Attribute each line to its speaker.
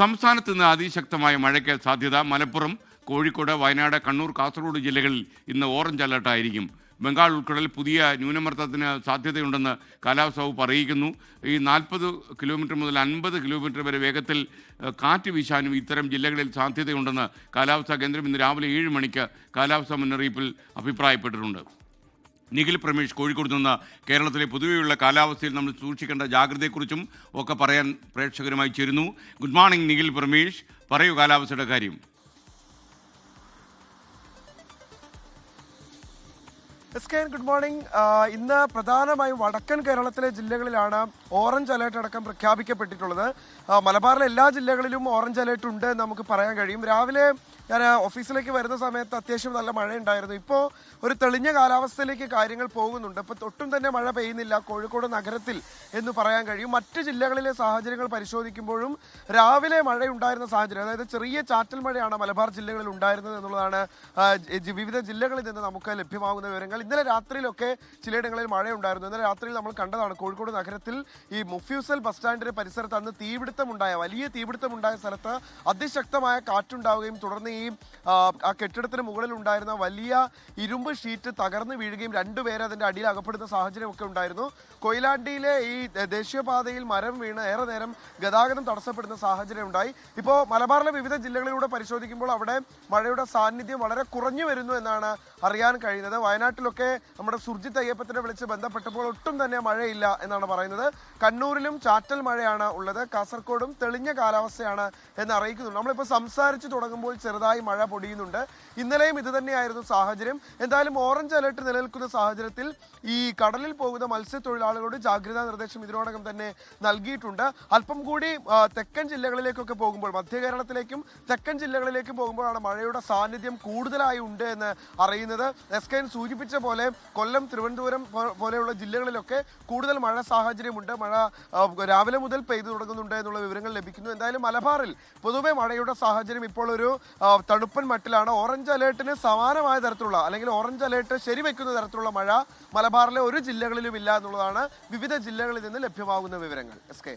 Speaker 1: സംസ്ഥാനത്ത് ഇന്ന് അതിശക്തമായ മഴയ്ക്ക് സാധ്യത. മലപ്പുറം കോഴിക്കോട് വയനാട് കണ്ണൂർ കാസർഗോഡ് ജില്ലകളിൽ ഇന്ന് ഓറഞ്ച് അലർട്ടായിരിക്കും ബംഗാൾ ഉൾക്കടൽ പുതിയ ന്യൂനമർദ്ദത്തിന് സാധ്യതയുണ്ടെന്ന് കാലാവസ്ഥാ വകുപ്പ് അറിയിക്കുന്നു. ഈ നാൽപ്പത് കിലോമീറ്റർ മുതൽ അൻപത് കിലോമീറ്റർ വരെ വേഗത്തിൽ കാറ്റ് വീശാനും ഇത്തരം ജില്ലകളിൽ സാധ്യതയുണ്ടെന്ന് കാലാവസ്ഥാ കേന്ദ്രം ഇന്ന് രാവിലെ ഏഴ് മണിക്ക് കാലാവസ്ഥാ മുന്നറിയിപ്പിൽ അഭിപ്രായപ്പെട്ടിട്ടുണ്ട്. നിഖിൽ പ്രമേഷ് കോഴിക്കോട് നിന്ന് കേരളത്തിലെ പൊതുവെയുള്ള കാലാവസ്ഥയിൽ നമ്മൾ സൂക്ഷിക്കേണ്ട ജാഗ്രതയെക്കുറിച്ചും ഒക്കെ പറയാൻ പ്രേക്ഷകരുമായി ചേരുന്നു. Good morning Nikhil Pramesh. പറയൂ കാലാവസ്ഥയുടെ കാര്യം.
Speaker 2: എസ് കെ ഗുഡ് മോർണിംഗ് ഇന്ന് പ്രധാനമായും വടക്കൻ കേരളത്തിലെ ജില്ലകളിലാണ് ഓറഞ്ച് അലേർട്ട് അടക്കം പ്രഖ്യാപിക്കപ്പെട്ടിട്ടുള്ളത്. മലബാറിലെ എല്ലാ ജില്ലകളിലും ഓറഞ്ച് അലേർട്ട് ഉണ്ട് എന്ന് നമുക്ക് പറയാൻ കഴിയും. രാവിലെ ഞാൻ ഓഫീസിലേക്ക് വരുന്ന സമയത്ത് അത്യാവശ്യം നല്ല മഴ ഉണ്ടായിരുന്നു ഇപ്പോൾ ഒരു തെളിഞ്ഞ കാലാവസ്ഥയിലേക്ക് കാര്യങ്ങൾ പോകുന്നുണ്ട്. ഇപ്പോൾ ഒട്ടും തന്നെ മഴ പെയ്യുന്നില്ല. കോഴിക്കോട് നഗരത്തിൽ എന്ന് പറയാൻ കഴിയും. മറ്റ് ജില്ലകളിലെ സാഹചര്യങ്ങൾ പരിശോധിക്കുമ്പോഴും രാവിലെ മഴയുണ്ടായിരുന്ന സാഹചര്യം അതായത് ചെറിയ ചാറ്റൽ മഴയാണ് മലബാർ ജില്ലകളിൽ ഉണ്ടായിരുന്നത് എന്നുള്ളതാണ് വിവിധ ജില്ലകളിൽ നിന്ന് നമുക്ക് ലഭ്യമാകുന്ന വിവരങ്ങൾ. ഇന്നലെ രാത്രിയിലൊക്കെ ചിലയിടങ്ങളിൽ മഴയുണ്ടായിരുന്നു. ഇന്നലെ രാത്രിയിൽ നമ്മൾ കണ്ടതാണ് കോഴിക്കോട് നഗരത്തിൽ ഈ മുഫ്യൂസൽ ബസ് സ്റ്റാൻഡിന്റെ പരിസരത്ത് അന്ന് തീപിടുത്തമുണ്ടായ വലിയ തീപിടുത്തമുണ്ടായ സ്ഥലത്ത് അതിശക്തമായ കാറ്റുണ്ടാവുകയും തുടർന്ന് ഈ ആ, കെട്ടിടത്തിന് മുകളിൽ ഉണ്ടായിരുന്ന വലിയ ഇരുമ്പ് ഷീറ്റ് തകർന്നു വീഴുകയും രണ്ടുപേരെ അതിന്റെ അടിയിൽ അകപ്പെടുന്ന സാഹചര്യമൊക്കെ ഉണ്ടായിരുന്നു. കൊയിലാണ്ടിയിലെ ഈ ദേശീയപാതയിൽ മരം വീണ് ഏറെ നേരം ഗതാഗതം തടസ്സപ്പെടുന്ന സാഹചര്യം ഉണ്ടായി. ഇപ്പോൾ മലബാറിലെ വിവിധ ജില്ലകളിലൂടെ പരിശോധിക്കുമ്പോൾ അവിടെ മഴയുടെ സാന്നിധ്യം വളരെ കുറഞ്ഞു വരുന്നു എന്നാണ് അറിയാൻ കഴിയുന്നത്. വയനാട്ടിലൊക്കെ നമ്മുടെ സുർജിത് അയ്യപ്പത്തിനെ വിളിച്ച് ബന്ധപ്പെട്ടപ്പോൾ ഒട്ടും തന്നെ മഴയില്ല എന്നാണ് പറയുന്നത്. കണ്ണൂരിലും ചാറ്റൽ മഴയാണ് ഉള്ളത്. കാസർഗോഡും തെളിഞ്ഞ കാലാവസ്ഥയാണ് എന്ന് അറിയിക്കുന്നുണ്ട്. നമ്മളിപ്പോൾ സംസാരിച്ച് തുടങ്ങുമ്പോൾ ചെറുതായി മഴ പൊടിയുന്നുണ്ട്. ഇന്നലെയും ഇത് തന്നെയായിരുന്നു സാഹചര്യം. എന്തായാലും ഓറഞ്ച് അലർട്ട് നിലനിൽക്കുന്ന സാഹചര്യത്തിൽ ഈ കടലിൽ പോകുന്ന മത്സ്യത്തൊഴിലാളികളോട് ജാഗ്രതാ നിർദ്ദേശം ഇതിനോടകം തന്നെ നൽകിയിട്ടുണ്ട്. അല്പം കൂടി തെക്കൻ ജില്ലകളിലേക്കൊക്കെ പോകുമ്പോൾ മധ്യ കേരളത്തിലേക്കും തെക്കൻ ജില്ലകളിലേക്കും പോകുമ്പോഴാണ് മഴയുടെ സാന്നിധ്യം കൂടുതലായി ഉണ്ട് എന്ന് അറിയുന്നത്. എസ് കെ സൂചിപ്പിച്ച പോലെ കൊല്ലം തിരുവനന്തപുരം പോലെയുള്ള ജില്ലകളിലൊക്കെ കൂടുതൽ മഴ സാഹചര്യമുണ്ട്. മഴ രാവിലെ മുതൽ പെയ്തു തുടങ്ങുന്നുണ്ട് എന്നുള്ള വിവരങ്ങൾ ലഭിക്കുന്നു. എന്തായാലും മലബാറിൽ പൊതുവെ മഴയുടെ സാഹചര്യം ഇപ്പോൾ ഒരു തണുപ്പൻ മട്ടിലാണ്. ഓറഞ്ച് അലേർട്ടിന് സമാനമായ തരത്തിലുള്ള അല്ലെങ്കിൽ ഓറഞ്ച് അലേർട്ട് ശരിവെക്കുന്ന തരത്തിലുള്ള മഴ മലബാറിലെ ഒരു ജില്ലകളിലും ഇല്ല എന്നുള്ളതാണ് വിവിധ ജില്ലകളിൽ നിന്ന് ലഭ്യമാകുന്ന വിവരങ്ങൾ. S K.